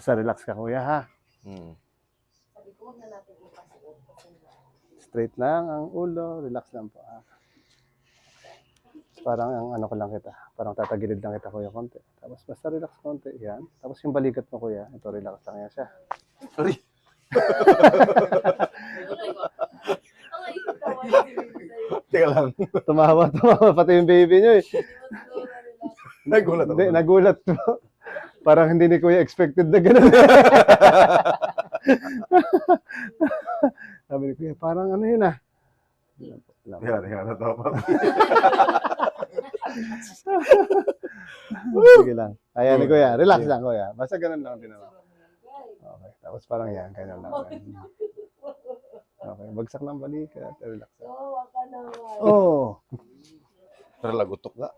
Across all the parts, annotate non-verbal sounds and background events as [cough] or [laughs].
Basta relax ka kuya ha. Hmm. Sabi ko, huwag na natin ipasuot. Straight lang ang ulo, relax lang po. Ha? Parang ang ano ko lang kita, parang tatagilid lang kita kuya konti. Tapos basta relax konti, yan. Tapos yung balikat mo kuya, ito relax lang yan siya. Sorry. Teka lang. Tumawa, tumawa pati yung baby niyo eh. Nagulat ako. Hindi, nagulat po. Parang hindi ni kuya expected na gano'n. Sabi ni kuya, parang ano yun ah. Po. Teka, teka, natawa pa. Sige lang. Ayan ni kuya, relax lang kuya. Basta ganun lang din naman. Okay, tapos parang yan, kaya lang. Okay, bagsak ng balikat, relax lang. Tawa ka naman. Oh, Talaga, gutok nga.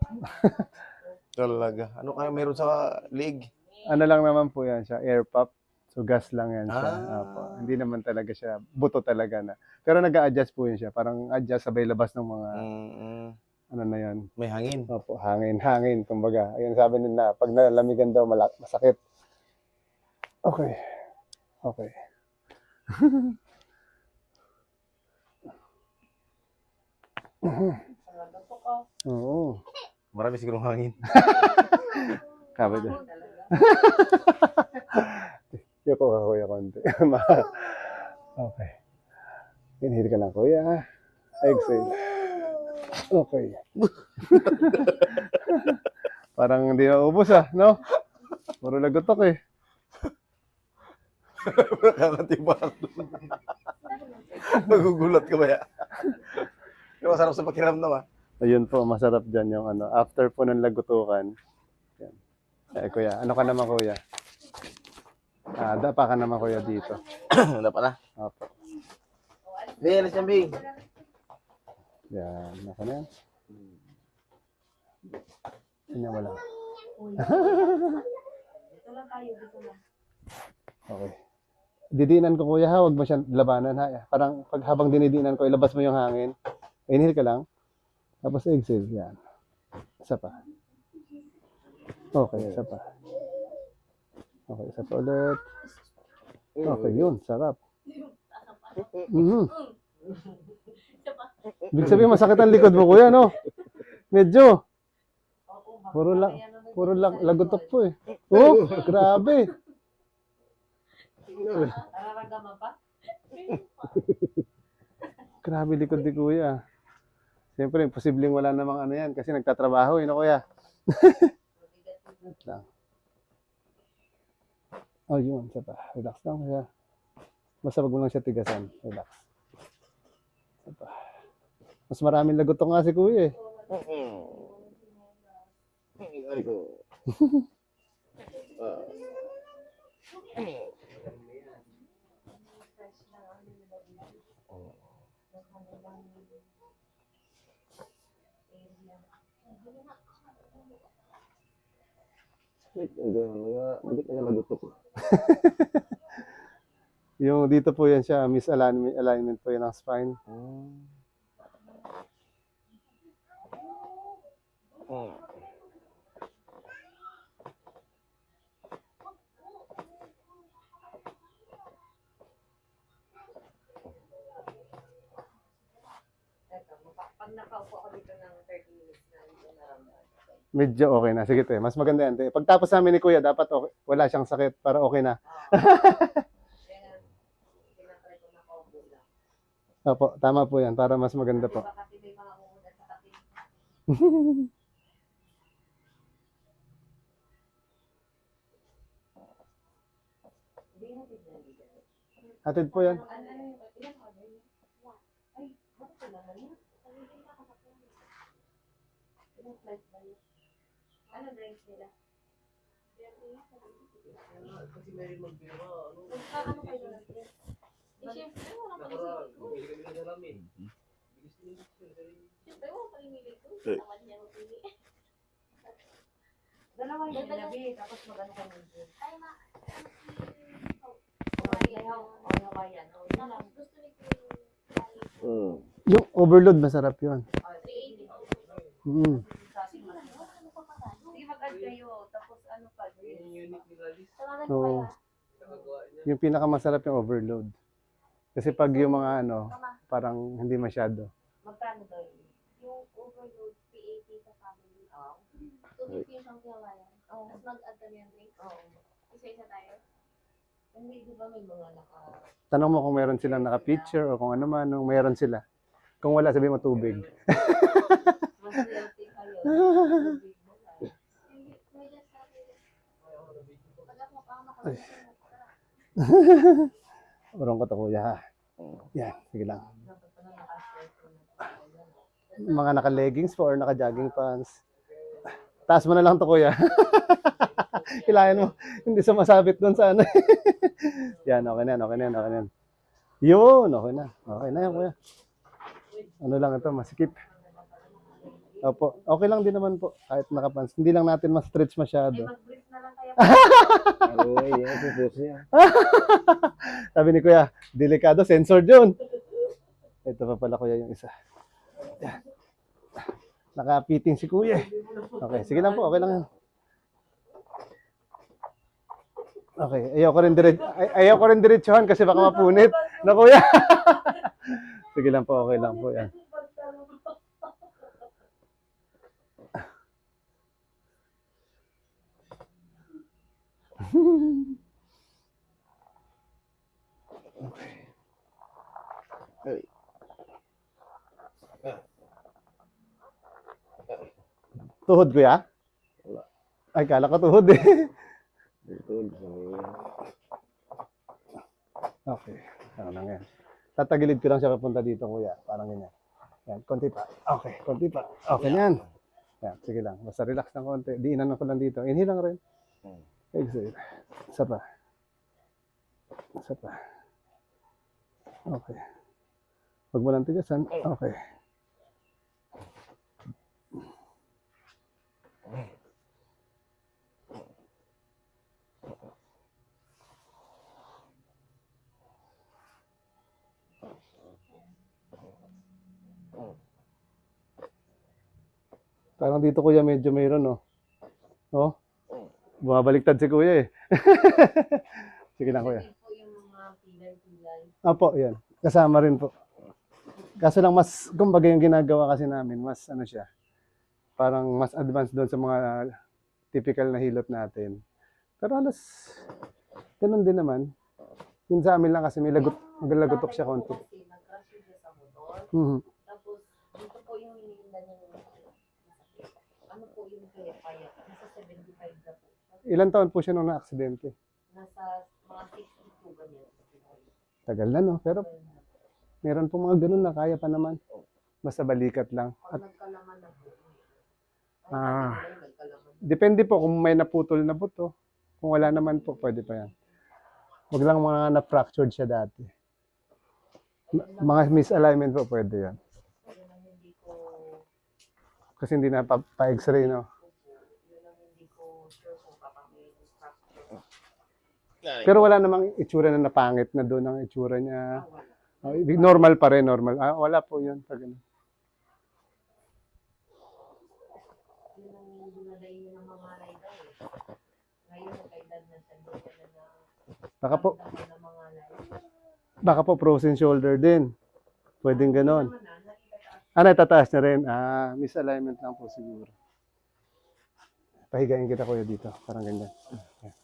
Talaga. Ano kaya meron sa leg? Ano lang naman po yan siya, air pop. So gas lang yan siya. Ah. Opo. Hindi naman talaga siya, buto talaga na. Pero nag-a-adjust po yun siya. Parang adjust sabay labas ng mga, Mm, ano na yan. may hangin. Opo, hangin, hangin, kumbaga. Ayun sabi nila, pag nalamigan daw, malak masakit. Okay. Okay. [laughs] Oo. Marami sigurong hangin. [laughs] Kabe doon. Talaga. Yung ko ka, kuya, konti. Okay. Inhale ka lang, kuya. Exhale. Okay. Parang hindi na ubos ah, no? Puro lagotok eh. Nakakatiba ako. Nagugulat ka ba ya? Masarap sa pakiramdam ah. Ayun po, masarap dyan yung ano. After po ng lagutukan. Eh, kuya, ano ka naman, kuya? Ah, dapa ka naman, kuya, dito. [coughs] Wala pa na. Opo. Hey, alis yan, Bing. Yan, naka na yan. Yan, wala. Dito lang [laughs] tayo, dito lang. Okay. Didinan ko kuya ha, huwag mo siyang labanan ha. Parang pag habang dinidinan ko, ilabas mo yung hangin. Inhale ka lang. Tapos exhale. Yan. Isa pa. Okay, isa pa. Okay, isa pa ulit. Okay, yun. Sarap. Mhm. Ibig sabihin, masakit ang likod mo, kuya, no? Medyo. Puro lang, puro lang, lagotok po eh. Oh, grabe. Pa? Grabe likod ni kuya. Siyempre, posibleng wala namang ano yan kasi nagtatrabaho eh, no kuya? [laughs] Wait lang. Oh, yun. Isa pa. Relax lang kuya. Basta wag mo lang siya tigasan. Relax. Isa pa. Mas maraming lagot nga si kuya eh. Ay ko. Bakit nga nagutok? [laughs] Yung dito po yan siya, misalignment alignment po yan ng spine. Ito, mapa- pag nakaupo ako dito ng 30 minutes na hindi ko naramdaman. Medyo okay na. Sige te, mas maganda yan te. Pagtapos namin ni kuya, dapat okay, wala siyang sakit para okay na. [laughs] Opo, tama po yan. Para mas maganda po. [laughs] Hatid po yan. Ay, bakit? Ano drinks nila? Kasi may magbira, ano, Magkano kayo lang yan? Eh, syempre, wala pa rin bumili kami ng salamin. Bilis sarili. Syempre, wala pa rin nili ko. Tamad niya magpili. Dalawa yung ginabi, tapos magano ka ng gin. Ay, ma. Mm. Yung overload, masarap yun. O, 380. Mm. Sige, mag-add kayo. Tapos ano pa? Yung unit nila, Liz. Tawagan Oo. ko kaya. Gagawa niya. Yung pinakamasarap yung overload. Kasi pag yung mga ano, parang hindi masyado. magkano daw yun? Yung overload PAT sa family. Oo. 250 yung siyang kiyawayan. Oo. Tapos mag-add kami ng drink. Oo. Isa-isa tayo. Hindi, di ba may mga naka... Tanong mo kung meron silang naka-picture o kung ano man, kung meron sila. Kung wala, sabi mo tubig. Mas healthy kayo. [laughs] Tubig mo lang. Hindi, may just sabi. Pag ako Urong ko to kuya. Yan, sige lang. Mga naka-leggings po or naka-jogging pants. Taas mo na lang to kuya. [laughs] Kailangan mo. Hindi sumasabit doon sa ano. [laughs] yan, okay na yan, okay na yan, okay na yan. Yun, okay na. Okay na yan kuya. Ano lang ito, masikip. Opo, okay lang din naman po. Kahit nakapants. Hindi lang natin ma-stretch Eh, masyado. mag-brief na lang kayo. [laughs] Oo, yan, pupuso yan. [laughs] Sabi ni Kuya, delikado, sensor yun. Ito pa pala Kuya yung isa. Yan. Nakapiting si Kuya. eh. Okay, sige lang po, okay lang yan. Okay, ayoko rin dire ay, ayoko rin diretsuhan kasi baka mapunit. [laughs] Na Kuya. sige lang po, okay lang po yan. Ay. Tuhod Kuya? Wala. Ay, kala ko tuhod eh. Mo yan. Okay. Ano lang yan. Tatagilid ko lang siya papunta dito, kuya. Parang ganyan. Yan, konti pa. Okay, konti pa. Okay yan. Yan, sige lang. Basta relax ng konti. Diinan ko lang dito. Inhale lang rin. Hmm. Exhale. Isa pa. Okay. Huwag mo lang tigasan. Okay. Parang dito kuya medyo mayroon, no? Oh? Bumabaliktad si kuya eh. [laughs] Sige lang kuya. Ito po yung mga pilay-pilay. Opo, yan. Kasama rin po. Kaso lang mas, kumbaga yung ginagawa kasi namin, mas ano siya, parang mas advanced doon sa mga typical na hilot natin. Pero halos, ganun din naman. Yung sa amin lang kasi may lagot, maglagotok siya konti. Kasi nag-crash siya sa motor. Mhm. Tapos, dito po yung hinihinda niya ng masakit. Ano po yung kaya kaya? Nasa 75 na po siya. Ilan taon po siya nung na-aksidente? Nasa mga 62 ganyan. Tagal na no, pero meron po mga ganun na kaya pa naman. Basta balikat lang. At nagkalaman na po. Ah. depende po kung may naputol na buto. Kung wala naman po, pwede pa yan. Huwag lang mga na-fractured siya dati. Ma- Mga misalignment po, pwede yan. Kasi hindi na pa- pa-x-ray, no? yun ang hindi ko sure kung baka may structure. Pero wala namang itsura na napangit na doon ang itsura niya. Ah. Oh, normal pa rin, normal. Ah, wala po yun. Pag ano. Baka po, baka po frozen shoulder din. Pwedeng ganon. Ah, natataas na rin. Ah, misalignment lang po siguro. Pahigain kita kuya dito. Parang ganyan. Hirap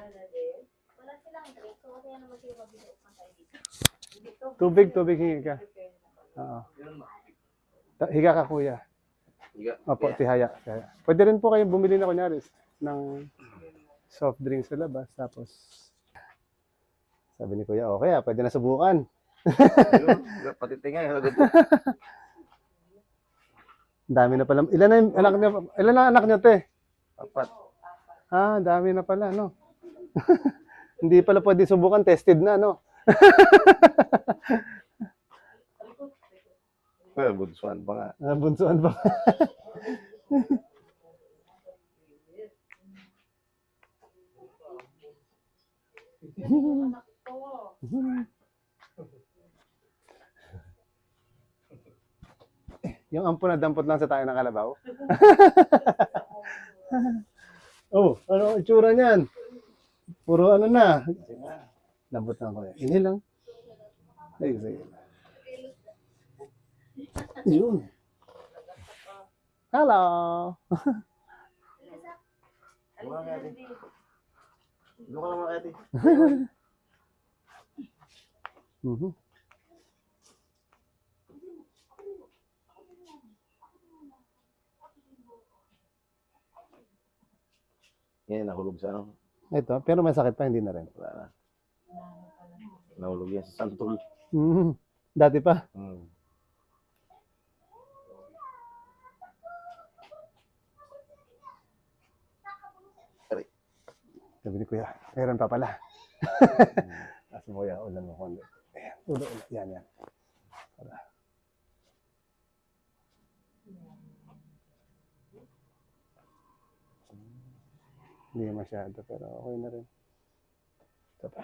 Tubig, tubig hingi ka. Oo. Higa ka kuya. Higa. Opo, tihaya. tihaya. Pwede rin po kayong bumili na kunyari ng soft drinks sa labas. Tapos, sabi ni Kuya, okay ah, pwede na subukan. Ayun, pati tinga, yung lagutok. Ang dami na pala. Ilan na yung anak niya? Ilan na anak niya, te? Apat. Ah, dami na pala, no? [laughs] Hindi pala pwede subukan, tested na, no? [laughs] Well, bunsuan pa nga. Ah, bunsuan? Anak ko. [laughs] yung ampo na dampot lang sa tayo ng kalabaw. oh, ano ang itsura niyan? Puro ano na. Dampot lang ko. Inhale lang. Sige. Yun. Hello. Doon ka lang mga kati. Mhm. Yan, nahulog sa ano. Ito, pero may sakit pa, hindi na rin. Wala na. Nahulog yan sa santol. Mhm. Dati pa. Hmm. Sabi ni Kuya, meron pa pala. Tapos mo kuya, ulan mo konti. Ayan, ulo, ulo. Yan, yan. Para. Hindi masyado, pero okay na rin. Ito pa.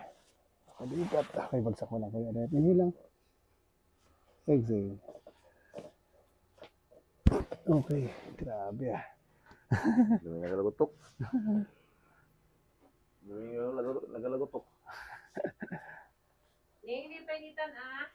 Nakalipat. Okay, bagsak mo lang kuya. Ulit. Hindi lang. Exhale. Okay. Grabe ah. [laughs] Dumi nagalagutok. Dumi nagalagutok. nagalagutok. Hindi pinitan ah.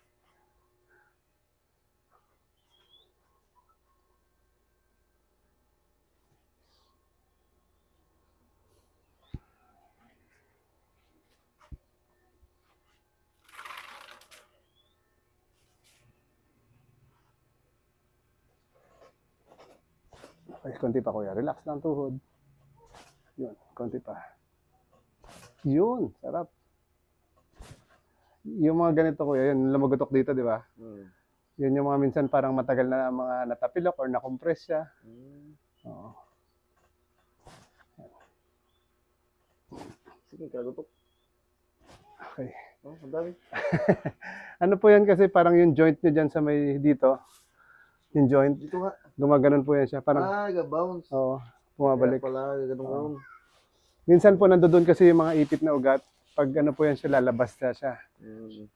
Okay, konti pa kuya. Relax lang tuhod. Yun, konti pa. Yun, sarap. Yung mga ganito kuya, yun, lumagutok dito, di ba? Hmm. Yun yung mga minsan parang matagal na mga natapilok or na-compress siya. Hmm. Oo. Sige, kalagutok. Okay. Oh, ang dami. [laughs] Ano po yan kasi parang yung joint nyo dyan sa may dito. Yung joint, Dito nga. Gumaganon po yan siya. Parang, Ah, ga-bounce. oo, Kaya bumabalik. pala, ganun Oo. ganun. Minsan po nandoon kasi yung mga ipit na ugat. Pag ano po yan siya, lalabas na siya. Hmm.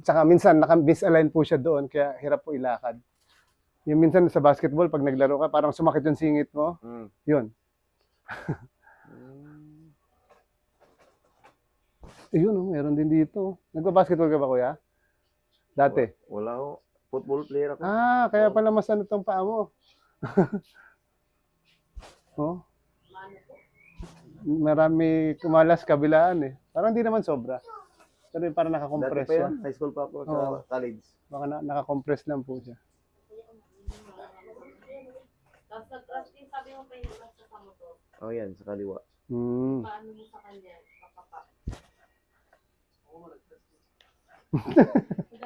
Tsaka minsan naka-misalign po siya doon kaya hirap po ilakad. Yung minsan sa basketball pag naglaro ka parang sumakit yung singit mo, Hmm. yun. Hmm. [laughs] Ayun oh, meron din dito. Nagba-basketball ka ba kuya? Dati. Wala ko. Football player ako. Ah, kaya pala mas ano tong paa mo. [laughs] oh, marami kumalas kabilaan eh. Parang di naman sobra. Pero parang Dati nakakompress pa siya. yan. High school pa ako sa Oo. college. Baka na, nakakompress lang po siya. Tapos nag-crush din sabi mo pa yung nasa sa motor. Oh, yan. Sa kaliwa. Hmm. Paano mo sa kanya? Papapa. [laughs] Hindi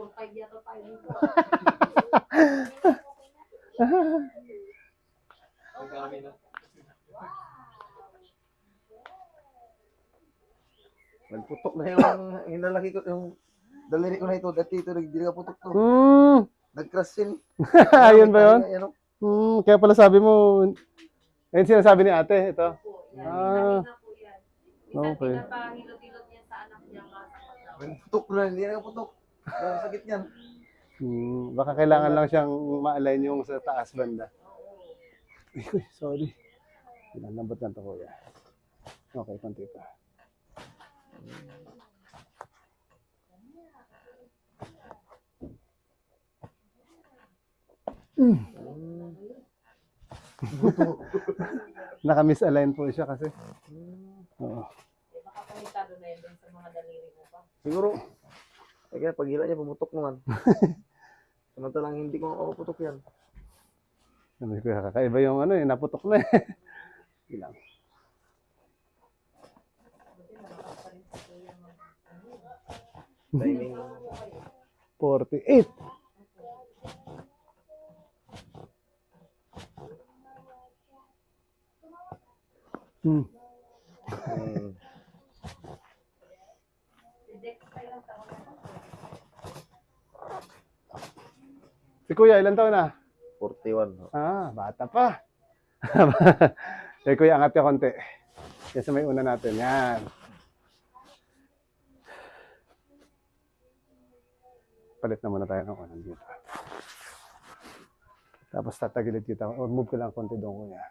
4-5 yata tayo dito. Nagputok na yung hinalaki ko yung daliri ko na ito dati ito nagdiri ka putok to. Mm. Nag-crash yun. [laughs] Ayun ba yun? Ayun, mm, kaya pala sabi mo ayun sinasabi ni ate ito. Ah. Okay. Putok na, hindi na putok. Ang sakit yan. Hmm, baka kailangan lang siyang ma-align yung sa taas banda. Uy, sorry. Lambot lang to kuya. Okay, konti pa. [laughs] Naka-misalign po siya kasi. Oo. Eh, Baka konektado na yun sa mga daliri mo pa. Siguro. Kaya pag hila niya, pumutok naman. [laughs] Samantalang hindi ko ako putok yan. Sabi ko, kakaiba yung ano eh, naputok na eh. Ilang. Timing. 48. Hmm. Hmm. Si Kuya, ilan taon na? 41. Ah, bata pa. [laughs] eh, Kuya, angat ka konti. Yan sa may una natin. Yan. Palit na muna tayo ng unang dito. Tapos tatagilid kita. Or move ka lang konti doon, Kuya.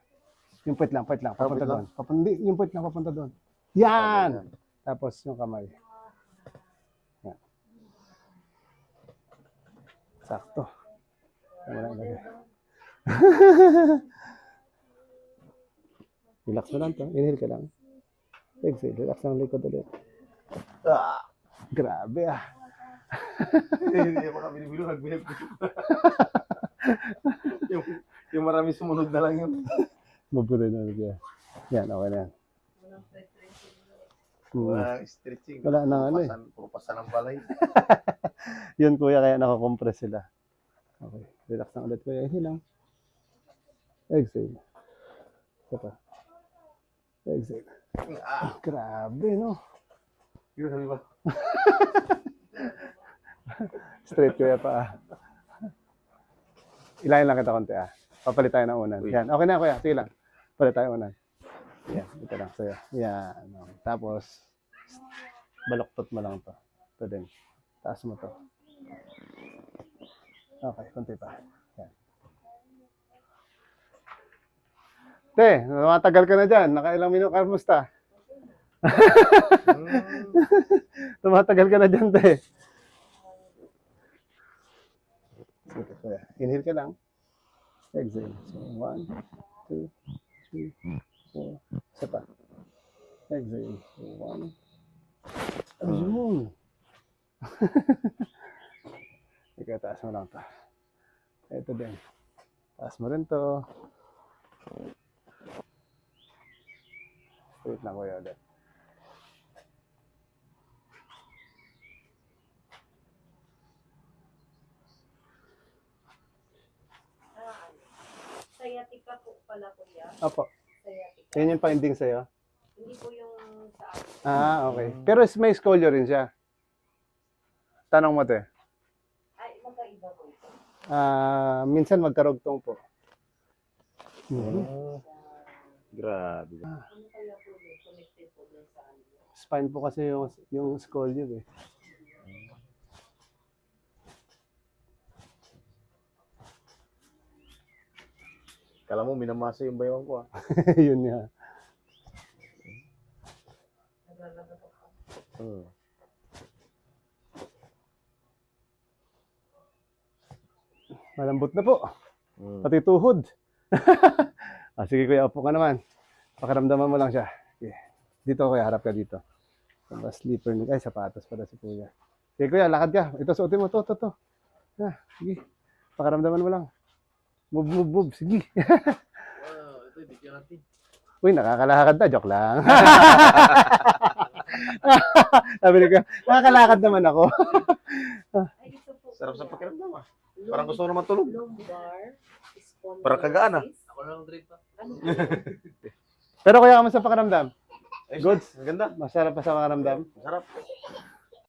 Yung puwet lang, puwet lang. Ah, Papunta lang? doon. Papunta, yung puwet lang, papunta doon. Yan! Tapos yung kamay. Yan. Sakto. Lang ilagay. [laughs] Relax mo lang to. Inhale ka lang. Exhale. Relax lang ang likod ulit. Ah! Grabe ah. [laughs] Hindi ako kami nabilo, nagbilip yung, yung marami sumunod na lang yun. Ko din ulit yan. Yan, okay na yan. Wala stretching. Wala nang ano eh. Pupasan, pupasan ng balay. [laughs] Yun kuya, kaya nakakompress sila. Okay. Relax lang ulit kuya. Inhale lang. Exhale. Isa pa. Exhale. Ah! Grabe, no? Yun, sabi ba? [laughs] Straight kuya pa ah. Ilayin lang kita konti ah. Papalit tayo ng unan. Yan. Okay na kuya. Sige lang. Palit tayo unan. Yan. Ito lang sa'yo. Yan. Tapos, baloktot mo lang to. Ito din. Taas mo to. Okay. Konti pa. Yan. Te, matagal ka na dyan. Nakailang minuto ka. Musta? [laughs] Tumatagal ka na dyan, te. Sige, kuya. Inhale ka lang. Exhale. So, one, two, three, four. Isa pa. Exhale. So, one. Ayun. [laughs] Mo lang to. Ito din. Taas mo rin to. Straight lang kuya ulit. Sciatica po pala kuya. Opo. Sciatica. Yan yung finding sa'yo. Hindi po yung sa akin. Ah, okay. Pero may scolio rin siya. Tanong mo, te. Ah, minsan magkarugtong po. Hmm. Grabe. Ano yun? Po dun sa ano? Spine po kasi yung, yung scolio eh. Kala mo, minamasa yung bayawan ko ah. [laughs] Yun nga. Hmm. Malambot na po. Hmm. Pati tuhod. [laughs] ah, sige kuya, upo ka naman. Pakiramdaman mo lang siya. Okay. Dito kuya, harap ka dito. Tapos slipper ni Ay, sapatos pala si kuya. Sige kuya, lakad ka. Ito, suotin mo. To, to, to. Ah, sige. Pakiramdaman mo lang. Move, move, move. Sige. Wow, ito, hindi ka natin. Uy, nakakalakad na. Joke lang. [laughs] Sabi ko, nakakalakad naman ako. [laughs] Sarap sa pakiramdam ah. Parang gusto ko naman tulog. Lumbar. spondylosis. Parang kagaan, ah. Ako lang trip pa. Ano? Pero kuya, kamusta pakiramdam? Ay, Goods. Ang ganda. Masarap pa sa pakiramdam? Sarap.